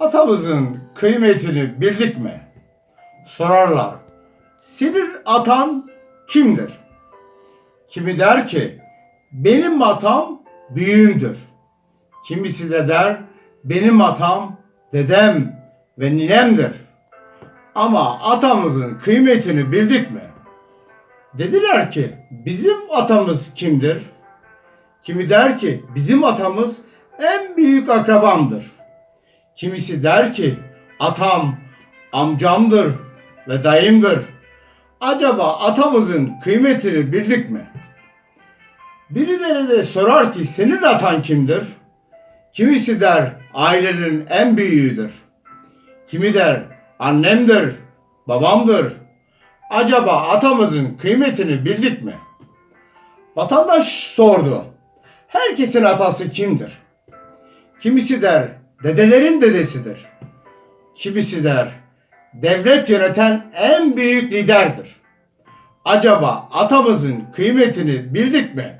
Atamızın kıymetini bildik mi? Sorarlar. Senin atan kimdir? Kimi der ki benim atam büyüğümdür. Kimisi de der benim atam dedem ve ninemdir. Ama atamızın kıymetini bildik mi? Dediler ki bizim atamız kimdir? Kimi der ki bizim atamız en büyük akrabamdır. Kimisi der ki atam amcamdır ve dayımdır. Acaba atamızın kıymetini bildik mi? Birileri de sorar ki senin atan kimdir? Kimisi der ailenin en büyüğüdür. Kimi der annemdir, babamdır. Acaba atamızın kıymetini bildik mi? Vatandaş sordu. Herkesin atası kimdir? Kimisi der dedelerin dedesidir. Kimisi der devlet yöneten en büyük liderdir. Acaba atamızın kıymetini bildik mi?